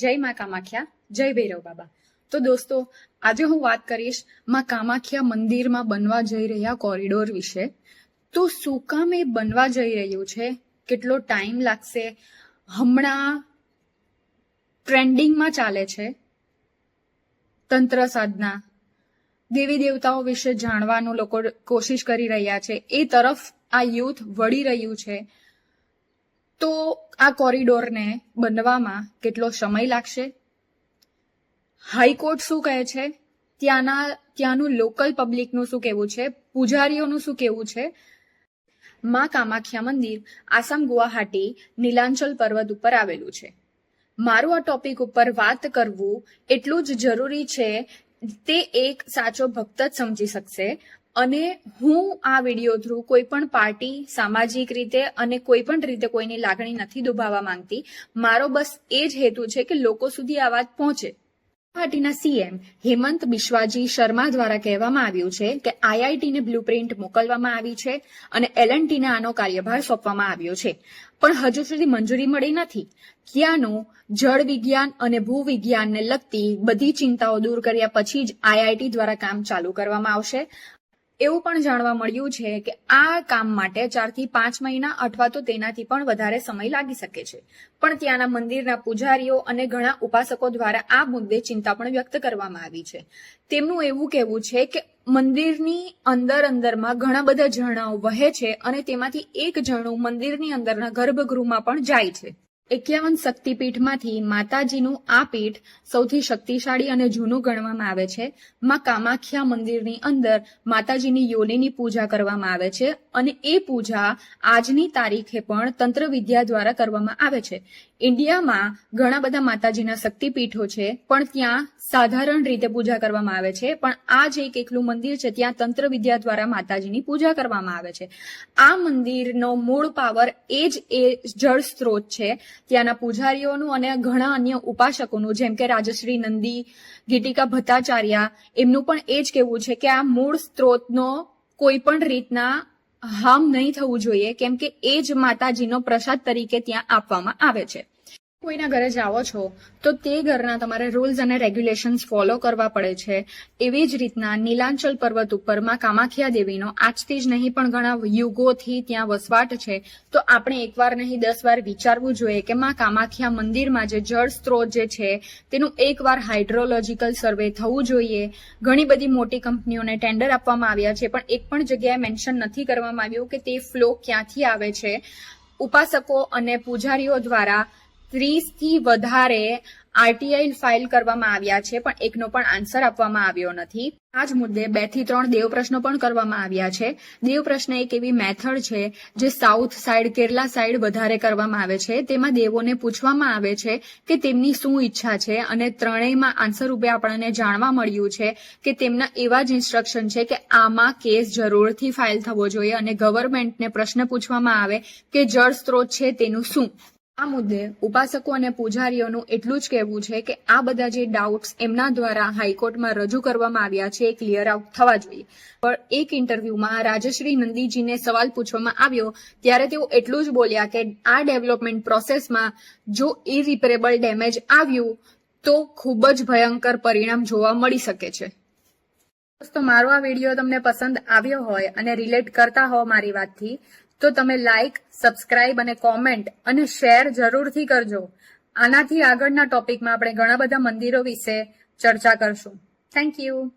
જય મા કામાખ્યા, જય ભૈરવ બાબા. તો દોસ્તો, આજે હું વાત કરીશ મા કામાખ્યા મંદિરમાં બનવા જઈ રહ્યા કોરિડોર વિશે. તો શું કામ એ બનવા જઈ રહ્યું છે? કેટલો ટાઈમ લાગશે? હમણાં ટ્રેન્ડિંગમાં ચાલે છે તંત્ર સાધના. દેવી દેવતાઓ વિશે જાણવાનું લોકો કોશિશ કરી રહ્યા છે. એ તરફ આ યુથ વળી રહ્યું છે. તો આ કોરિડોરને બનવામાં કેટલો સમય લાગશે? હાઈકોર્ટ શું કહે છે? ત્યાંના, ત્યાંનું લોકલ પબ્લિકનું શું કહેવું છે? પૂજારીઓનું શું કહેવું છે? મા કામાખ્યા મંદિર, આસામ ગુવાહાટી, નીલાંચલ પર્વત ઉપર આવેલું છે. મારું આ ટોપિક ઉપર વાત કરવું એટલું જ જરૂરી છે, તે એક સાચો ભક્ત જ સમજી શકશે. અને હું આ વીડિયો થ્રુ કોઈ પણ પાર્ટી, સામાજિક રીતે અને કોઈ પણ રીતે કોઈની લાગણી નથી દુભાવવા માંગતી, મારો બસ એ જ હેતુ છે કે લોકો સુધી આ વાત પહોંચે. પાર્ટીના સીએમ હેમંત બિશ્વાજી શર્મા દ્વારા કહેવામાં આવ્યું છે કે આઈઆઈટીને બ્લુપ્રિન્ટ મોકલવામાં આવી છે અને એલએનટીને આનો કાર્યભાર સોંપવામાં આવ્યો છે. પણ હજુ સુધી મંજૂરી મળી નથી. ત્યાંનું જળ વિજ્ઞાન અને ભૂવિજ્ઞાનને લગતી બધી ચિંતાઓ દૂર કર્યા પછી જ આઈઆઈટી દ્વારા કામ ચાલુ કરવામાં આવશે. એવું પણ જાણવા મળ્યું છે કે આ કામ માટે ચારથી પાંચ મહિના અથવા તો તેનાથી પણ વધારે સમય લાગી શકે છે. પણ ત્યાંના મંદિરના પૂજારીઓ અને ઘણા ઉપાસકો દ્વારા આ મુદ્દે ચિંતા પણ વ્યક્ત કરવામાં આવી છે. તેમનું એવું કહેવું છે કે મંદિરની અંદર અંદરમાં ઘણા બધા ઝરણાઓ વહે છે અને તેમાંથી એક ઝરણું મંદિરની અંદરના ગર્ભગૃહમાં પણ જાય છે. એકાવન શક્તિપીઠમાંથી માતાજીનું આ પીઠ સૌથી શક્તિશાળી અને જૂનું ગણવામાં આવે છે. માં કામાખ્યા મંદિરની અંદર માતાજીની યોનિની પૂજા કરવામાં આવે છે અને એ પૂજા આજની તારીખે પણ તંત્ર વિદ્યા દ્વારા કરવામાં આવે છે. ઇન્ડિયામાં ઘણા બધા માતાજીના શક્તિપીઠો છે, પણ ત્યાં સાધારણ રીતે પૂજા કરવામાં આવે છે. પણ આ જે એક એકલું મંદિર છે, ત્યાં તંત્ર વિદ્યા દ્વારા માતાજીની પૂજા કરવામાં આવે છે. આ મંદિરનો મૂળ પાવર એ જ એ જળ સ્ત્રોત છે, ત્યાંના પૂજારીઓનું અને ઘણા અન્ય ઉપાસકોનું, જેમ કે રાજશ્રી નંદી, ગીતિકા ભટ્ટાચાર્ય, એમનું પણ એ જ કહેવું છે કે આ મૂળ સ્ત્રોતનો કોઈ પણ રીતના હાર્મ નહીં થવું જોઈએ, કેમ કે એ જ માતાજીનો પ્રસાદ તરીકે ત્યાં આપવામાં આવે છે. કોઈના ઘરે જાઓ છો, તો તે ઘરના તમારે રૂલ્સ અને રેગ્યુલેશન્સ ફોલો કરવા પડે છે. એવી જ રીતના નીલાંચલ પર્વત ઉપરમાં કામાખ્યા દેવીનો આજથી જ નહીં પણ ઘણા યુગોથી ત્યાં વસવાટ છે, તો આપણે એકવાર નહીં દસ વાર વિચારવું જોઈએ કે માં કામાખ્યા મંદિરમાં જે જળ સ્ત્રોત જે છે, તેનું એકવાર હાઇડ્રોલોજીકલ સર્વે થવું જોઈએ. ઘણી બધી મોટી કંપનીઓને ટેન્ડર આપવામાં આવ્યા છે, પણ એક પણ જગ્યાએ મેન્શન નથી કરવામાં આવ્યું કે તે ફ્લો ક્યાંથી આવે છે. ઉપાસકો અને પૂજારીઓ દ્વારા ત્રીસથી વધારે આરટીઆઈ ફાઇલ કરવામાં આવ્યા છે, પણ એકનો પણ આન્સર આપવામાં આવ્યો નથી. આ જ મુદ્દે બેથી ત્રણ દેવ પ્રશ્નો પણ કરવામાં આવ્યા છે. દેવ પ્રશ્ન એક એવી મેથડ છે જે સાઉથ સાઈડ, કેરલા સાઈડ વધારે કરવામાં આવે છે. તેમાં દેવોને પૂછવામાં આવે છે કે તેમની શું ઈચ્છા છે અને ત્રણેયમાં આન્સર રૂપે આપણને જાણવા મળ્યું છે કે તેમના એવા જ ઇન્સ્ટ્રક્શન છે કે આમાં કેસ જરૂરથી ફાઇલ થવો જોઈએ અને ગવર્મેન્ટને પ્રશ્ન પૂછવામાં આવે કે જળ સ્ત્રોત છે તેનું શું. આ મુદ્દે ઉપાસકો અને પૂજારીઓનું એટલું જ કહેવું છે કે આ બધા જે ડાઉટ્સ એમના દ્વારા હાઈકોર્ટમાં રજૂ કરવામાં આવ્યા છે એ ક્લિયર આઉટ થવા જોઈએ. પણ એક ઇન્ટરવ્યુમાં રાજશ્રી નંદીજીને સવાલ પૂછવામાં આવ્યો ત્યારે તેઓ એટલું જ બોલ્યા કે આ ડેવલપમેન્ટ પ્રોસેસમાં જો ઇરિપેરેબલ ડેમેજ આવ્યું તો ખૂબ જ ભયંકર પરિણામ જોવા મળી શકે છે. દોસ્તો, મારો આ વીડિયો તમને પસંદ આવ્યો હોય અને રિલેટ કરતા હો મારી વાતથી તો તમે લાઇક સબસ્ક્રાઇબ અને કોમેન્ટ અને શેર જરૂરથી કરજો. આનાથી આગળના ટોપિકમાં આપણે ઘણા બધા મંદિરો વિશે ચર્ચા કરશું. Thank you